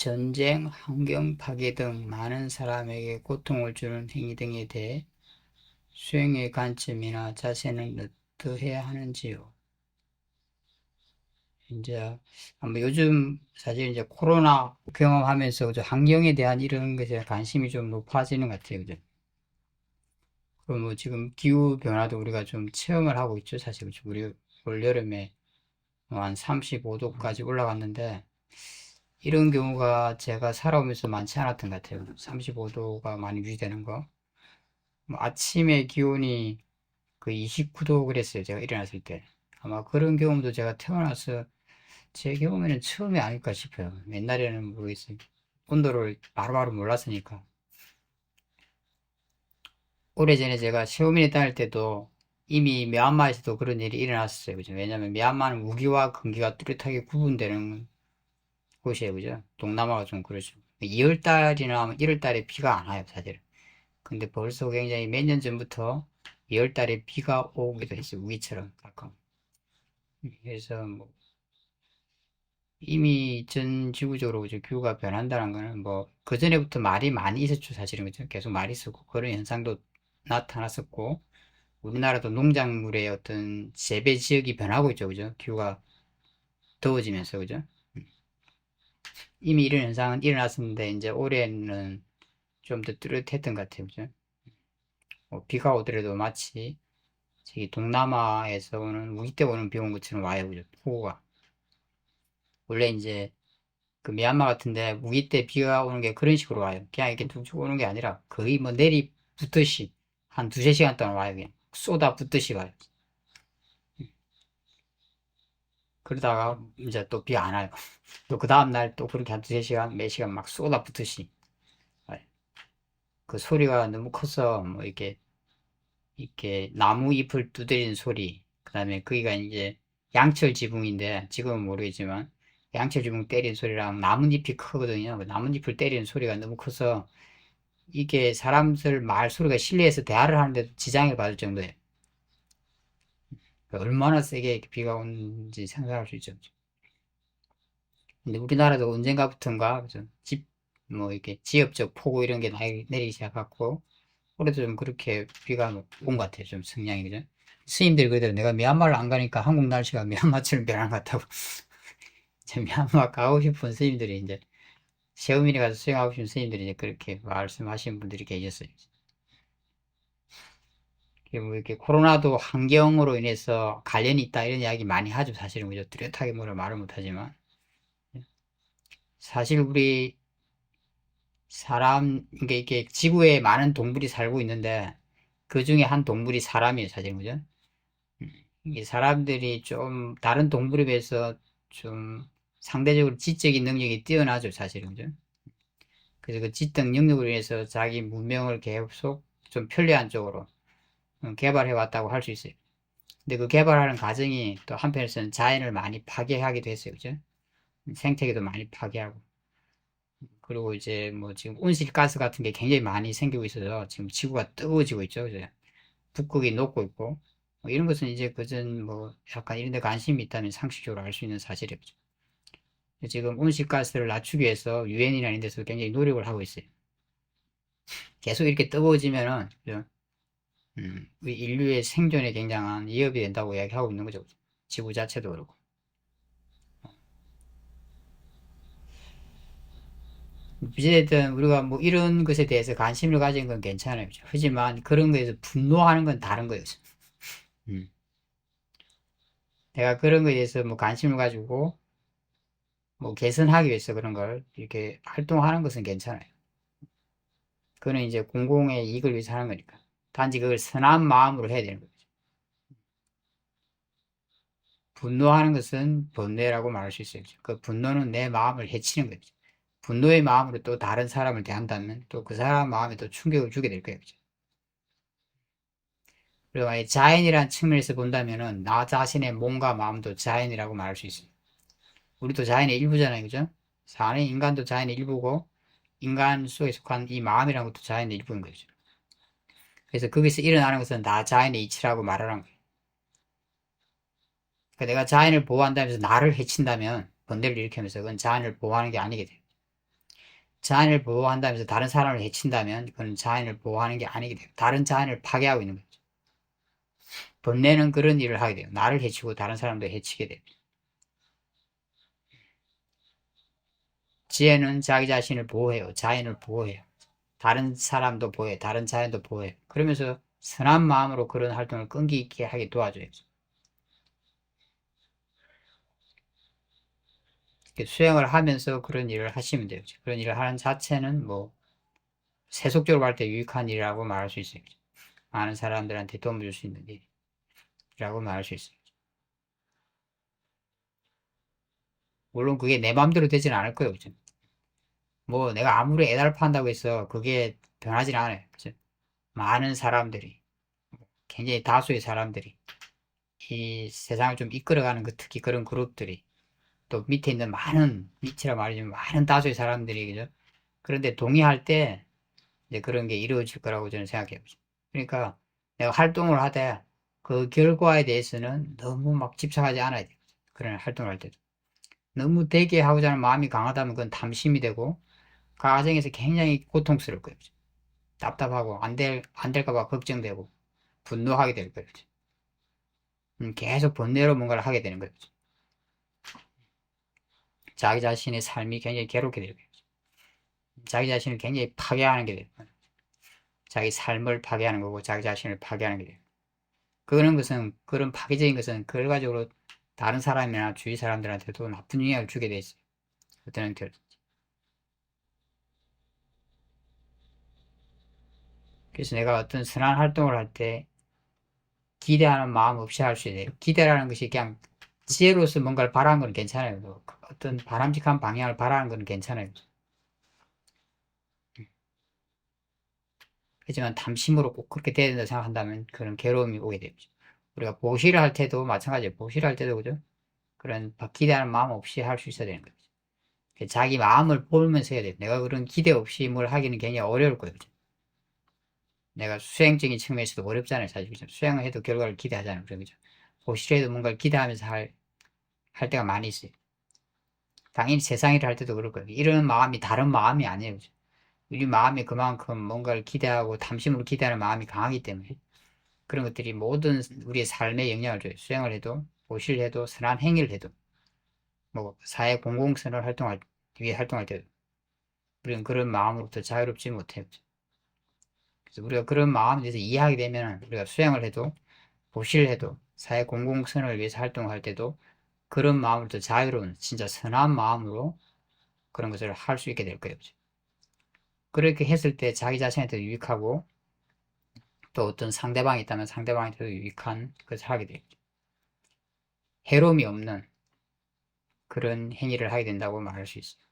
전쟁, 환경 파괴 등 많은 사람에게 고통을 주는 행위 등에 대해 수행의 관점이나 자세는 어떠해야 하는지요? 이제 요즘 사실 이제 코로나 경험하면서? 환경에 대한 이런 것에 관심이 좀 높아지는 것 같아요. 그리고 뭐 지금 기후 변화도 우리가 좀 체험을 하고 있죠. 사실? 우리 올 여름에 뭐한 35도까지 올라갔는데 이런 경우가 제가 살아오면서 많지 않았던 것 같아요. 35도가 많이 유지되는 거. 뭐 아침에 기온이 그 29도 그랬어요. 제가 일어났을 때. 아마 그런 경험도 제가 태어나서 제 경험에는 처음이 아닐까 싶어요. 옛날에는 모르겠어요. 온도를 바로바로 몰랐으니까. 오래전에 제가 시어머니 다닐 때도 이미 미얀마에서도 그런 일이 일어났어요. 그죠? 왜냐면 미얀마는 우기와 건기가 뚜렷하게 구분되는 곳이에요. 그죠? 동남아가 좀 그렇죠. 2월달이나 1월달에 비가 안 와요, 사실은. 근데 벌써 굉장히 몇 년 전부터 2월달에 비가 오기도 했어요. 우기처럼 가끔. 그래서 뭐 이미 전 지구적으로 그죠? 기후가 변한다는 거는 뭐 그전에부터 말이 많이 있었죠, 사실은. 그죠? 계속 말이 있었고 그런 현상도 나타났었고 우리나라도 농작물의 어떤 재배 지역이 변하고 있죠, 그죠? 기후가 더워지면서, 그죠? 이미 이런 현상은 일어났었는데, 이제 올해는 좀 더 뚜렷했던 것 같아요, 그죠? 뭐 비가 오더라도 마치 저기 동남아에서 오는 우기 때 오는 비 온 것처럼 와요, 그죠? 폭우가. 원래 이제 그 미얀마 같은데 우기 때 비가 오는 게 그런 식으로 와요. 그냥 이렇게 툭툭 오는 게 아니라 거의 뭐 내리 붙듯이 한 두세 시간 동안 와요, 그냥. 쏟아붓듯이 와요. 그러다가 이제 또 비 안 와요. 또 그 다음날 또 그렇게 한 두세 시간, 몇 시간 막 쏟아붓듯이 와요. 그 소리가 너무 커서 뭐 이렇게 이렇게 나무 잎을 두드리는 소리, 그 다음에 거기가 이제 양철 지붕인데 지금은 모르겠지만 양철 지붕 때리는 소리랑 나뭇잎이 크거든요. 그 나뭇잎을 때리는 소리가 너무 커서 이게 사람들 말 소리가 실내에서 대화를 하는데도 지장을 받을 정도예요. 얼마나 세게 비가 오는지 상상할 수 있죠. 근데 우리나라도 언젠가부턴가? 집, 뭐 이렇게 지역적 폭우 이런 게 내리기 시작했고 올해도 좀 그렇게 비가 온 것 같아요. 좀 성향이 그죠? 스님들이 그러더라고요. 내가 미얀마를 안 가니까 한국 날씨가 미얀마처럼 변한 것 같다고. 이제 미얀마 가고 싶은 스님들이 이제 시어머니 가서 수영하고 싶은 스님들이 이제 그렇게 말씀하시는 분들이 계셨어요. 뭐 이렇게 코로나도 환경으로 인해서 관련이 있다 이런 이야기 많이 하죠. 사실은 그죠? 뚜렷하게 뭐라 말을 못하지만 사실 우리 사람 이게 이게 지구에 많은 동물이 살고 있는데 그 중에 한 동물이 사람이에요. 사실은 그죠? 이 사람들이 좀 다른 동물에 비해서 좀 상대적으로 지적인 능력이 뛰어나죠, 사실은. 그죠? 그래서 그 지적 능력으로 인해서 자기 문명을 계속 좀 편리한 쪽으로 어, 개발해 왔다고 할 수 있어요. 근데 그 개발하는 과정이 또 한편에서는 자연을 많이 파괴하기도 했어요. 그죠? 생태계도 많이 파괴하고. 그리고 이제 뭐 지금 온실가스 같은 게 굉장히 많이 생기고 있어서 지금 지구가 뜨거워지고 있죠. 그죠? 북극이 녹고 있고. 뭐 이런 것은 이제 그전 뭐 약간 이런 데 관심이 있다면 상식적으로 알 수 있는 사실이죠. 지금 온실가스를 낮추기 위해서 유엔이나 이런 데서 굉장히 노력을 하고 있어요. 계속 이렇게 뜨거워지면은 그죠? 음, 우리 인류의 생존에 굉장한 위협이 된다고 이야기하고 있는 거죠. 지구 자체도 그렇고. 어쨌든 우리가 뭐 이런 것에 대해서 관심을 가진 건 괜찮아요. 하지만 그런 거에서 분노하는 건 다른 거예요. 음. 내가 그런 거에 대해서 뭐 관심을 가지고 뭐 개선하기 위해서 그런 걸 이렇게 활동하는 것은 괜찮아요. 그거는 이제 공공의 이익을 위해서 하는 거니까. 단지 그걸 선한 마음으로 해야 되는 거죠. 분노하는 것은 번뇌라고 말할 수 있어요. 그 분노는 내 마음을 해치는 거죠. 분노의 마음으로 또 다른 사람을 대한다면 또 그 사람 마음에 또 충격을 주게 될 거예요. 그리고 만약 자연이라는 측면에서 본다면은 나 자신의 몸과 마음도 자연이라고 말할 수 있어요. 우리도 자연의 일부잖아요. 그죠? 사는 인간도 자연의 일부고 인간 속에 속한 이 마음이라는 것도 자연의 일부인 거죠. 그래서 거기서 일어나는 것은 나 자연의 이치라고 말하는 거예요. 그러니까 내가 자연을 보호한다면서 나를 해친다면 번뇌를 일으키면서 그건 자연을 보호하는 게 아니게 돼요. 자연을 보호한다면서 다른 사람을 해친다면 그건 자연을 보호하는 게 아니게 돼요. 다른 자연을 파괴하고 있는 거죠. 번뇌는 그런 일을 하게 돼요. 나를 해치고 다른 사람도 해치게 돼요. 지혜는 자기 자신을 보호해요. 자연을 보호해요. 다른 사람도 보호해요. 다른 자연도 보호해요. 그러면서 선한 마음으로 그런 활동을 끈기 있게 하게. 이렇게 수행을 하면서 그런 일을 하시면 돼요. 그런 일을 하는 자체는 뭐 세속적으로 볼때 유익한 일이라고 말할 수 있어요. 많은 사람들한테 도움을 줄 수 있는 일이라고 말할 수 있어요. 물론 그게 내 마음대로 되지는 않을 거예요. 그죠? 뭐 내가 아무리 애달판다고 해서 그게 변하진 않아요. 그죠? 많은 사람들이 굉장히 다수의 사람들이 이 세상을 좀 이끌어가는 그 특히 그런 그룹들이 또 밑에 있는 많은 밑이라 말이죠 많은 다수의 사람들이 그죠? 그런데 동의할 때 이제 그런 게 이루어질 거라고 저는 생각해요. 그러니까 내가 활동을 하되 그 결과에 대해서는 너무 막 집착하지 않아야 돼요 그런 활동을 할 때도. 너무 되게 하고자 하는 마음이 강하다면 그건 탐심이 되고 그 과정에서 굉장히 고통스러울 거예요. 답답하고 안 될, 안 될까봐 걱정되고 분노하게 될 거예요. 음, 계속 번뇌로 뭔가를 하게 되는 거예요. 자기 자신의 삶이 굉장히 괴롭게 되는 거예요. 자기 자신을 굉장히 파괴하는 게 돼요. 자기 삶을 파괴하는 거고 자기 자신을 파괴하는 게 돼요. 그런 것은 그런 파괴적인 것은 결과적으로 다른 사람이나 주위 사람들한테도 나쁜 영향을 주게 돼 있어요. 어떤 형태로든지 그래서 내가 어떤 선한 활동을 할 때 기대하는 마음 없이 할 수 있어요 기대라는 것이 그냥 지혜로서 뭔가를 바라는 건 괜찮아요 뭐 어떤 바람직한 방향을 바라는 건 괜찮아요 하지만 탐심으로 꼭 그렇게 돼야 된다 생각한다면 그런 괴로움이 오게 되죠. 우리가 보시를 할 때도 마찬가지예요. 보시를 할 때도 그죠? 그런 기대하는 마음 없이 할 수 있어야 되는 거죠. 자기 마음을 보면서 해야 돼요. 내가 그런 기대 없이 뭘 하기는 굉장히 어려울 거예요. 그죠? 내가 수행적인 측면에서도 어렵잖아요. 사실 그죠? 수행을 해도 결과를 기대하잖아요. 그죠? 보시를 해도 뭔가를 기대하면서 할, 할 때가 많이 있어요. 당연히 세상 일을 할 때도 그럴 거예요. 이런 마음이 다른 마음이 아니에요. 그죠? 우리 마음이 그만큼 뭔가를 기대하고 탐심으로 기대하는 마음이 강하기 때문에 그런 것들이 모든 우리의 삶에 영향을 줘요. 수행을 해도, 보시를 해도, 선한 행위를 해도, 뭐 사회 공공선을 활동할 위해 활동할 때도 우리는 그런 마음으로부터 자유롭지 못해요. 그래서 우리가 그런 마음에 대해서 이해하게 되면 우리가 수행을 해도, 보시를 해도, 사회 공공선을 위해서 활동할 때도 그런 마음으로부터 자유로운 진짜 선한 마음으로 그런 것을 할 수 있게 될 거예요. 그렇게 했을 때 자기 자신한테도 유익하고 또 어떤 상대방이 있다면 상대방한테도 유익한 것을 하게 되겠죠. 해로움이 없는 그런 행위를 하게 된다고 말할 수 있어요.